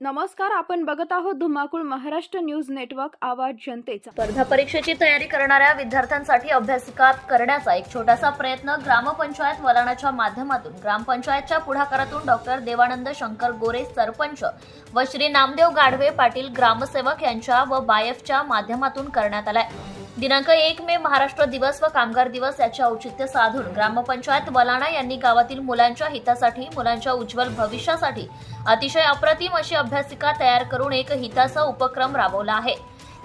नमस्कार आपण बघत आहोत धुमाकूळ महाराष्ट्र न्यूज नेटवर्क आवाज जनतेचा. स्पर्धा परीक्षेची तयारी करणाऱ्या विद्यार्थ्यांसाठी अभ्यासिका करण्याचा एक छोटासा प्रयत्न ग्रामपंचायत वलाणाच्या माध्यमातून ग्रामपंचायतच्या पुढाकारातून डॉक्टर देवानंद शंकर गोरे सरपंच व श्री नामदेव गाढवे पाटील ग्रामसेवक यांच्या व बायफच्या माध्यमातून करण्यात आलाय. दिनांक एक मे महाराष्ट्र दिवस व कामगार दिवस याचे औचित्य साधून ग्रामपंचायत वलाणा यांनी गावातील मुलांच्या हितासाठी मुलांच्या उज्ज्वल भविष्यासाठी अतिशय अप्रतिम अशी अभ्यासिका तयार करून एक हिताचा उपक्रम राबवला आहे.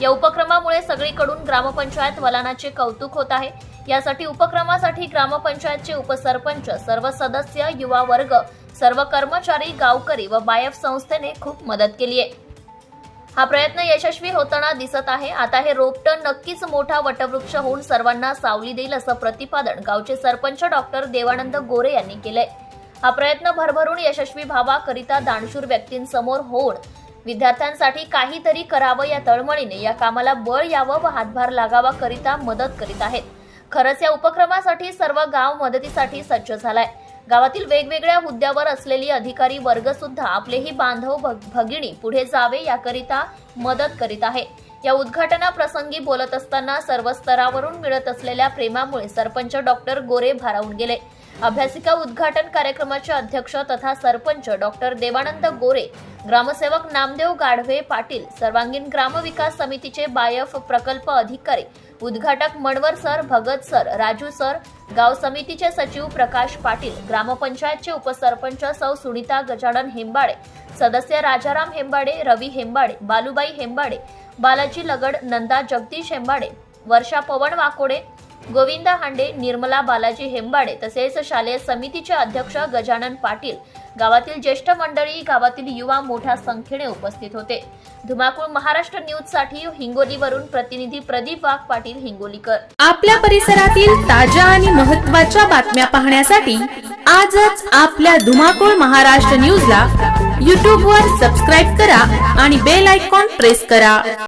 या उपक्रमामुळे सगळीकडून ग्रामपंचायत वलानाचे कौतुक होत आहे. यासाठी उपक्रमासाठी ग्रामपंचायतचे उपसरपंच सर्व सदस्य युवा वर्ग सर्व कर्मचारी गावकरी व बायफ संस्थेने खूप मदत केली आहे. हा प्रयत्न यशस्वी होताना दिसत आहे. आता हे रोपटं नक्कीच मोठा वटवृक्ष होऊन सर्वांना सावली देईल असं प्रतिपादन गावचे सरपंच डॉक्टर देवानंद गोरे यांनी केलंय. हा प्रयत्न भरभरून यशस्वी व्हावा करिता दानशूर व्यक्तींसमोर होऊन विद्यार्थ्यांसाठी काहीतरी करावं या तळमळीने या कामाला बळ यावं व हातभार लागावा करिता मदत करीत आहेत. खरंच या उपक्रमासाठी सर्व गाव मदतीसाठी सज्ज झालाय. गावातील वेगवेगळ्या हुद्द्यावर असलेली अधिकारी वर्ग सुद्धा आपलेही बांधव भग- भगिनी पुढे जावे याकरिता मदत करीत आहे. या उद्घाटनाप्रसंगी बोलत असताना सर्व स्तरावरून मिळत असलेल्या प्रेमामुळे सरपंच डॉक्टर गोरे भारावून गेले. अभ्यासिका उद्घाटन कार्यक्रमाचे अध्यक्ष तथा सरपंच डॉक्टर देवानंद गोरे ग्रामसेवक नामदेव गाढवे पाटील सर्वांगीण ग्रामविकास समितीचे बायफ प्रकल्प अधिकारी उद्घाटक Manvar sir Bhagat sir Raju sir गाव समितीचे सचिव प्रकाश पाटील ग्रामपंचायतचे उपसरपंच सौ सुनीता गजानन हेंबाडे सदस्य राजाराम हेंबाडे रवी हेंबाडे बालूबाई हेंबाडे बालाजी लगड नंदा जगदीश हेंबाडे वर्षा पवन वाकोडे गोविंद हांडे निर्मला बालाजी हेंबाडे तसेच शालेय समितीचे अध्यक्ष गजानन पाटील गावातील ज्येष्ठ मंडळी गावातील युवा मोठ्या संख्येने उपस्थित होते. धुमाकूळ महाराष्ट्र न्यूजसाठी हिंगोलीवरून प्रतिनिधी प्रदीप वाघ पाटील हिंगोलीकर. आपल्या परिसरातील ताज्या आणि महत्त्वाच्या बातम्या पाहण्यासाठी आजच आपल्या धुमाकूळ महाराष्ट्र न्यूजला यूट्यूबवर सबस्क्राईब करा आणि बेल आयकॉन प्रेस करा.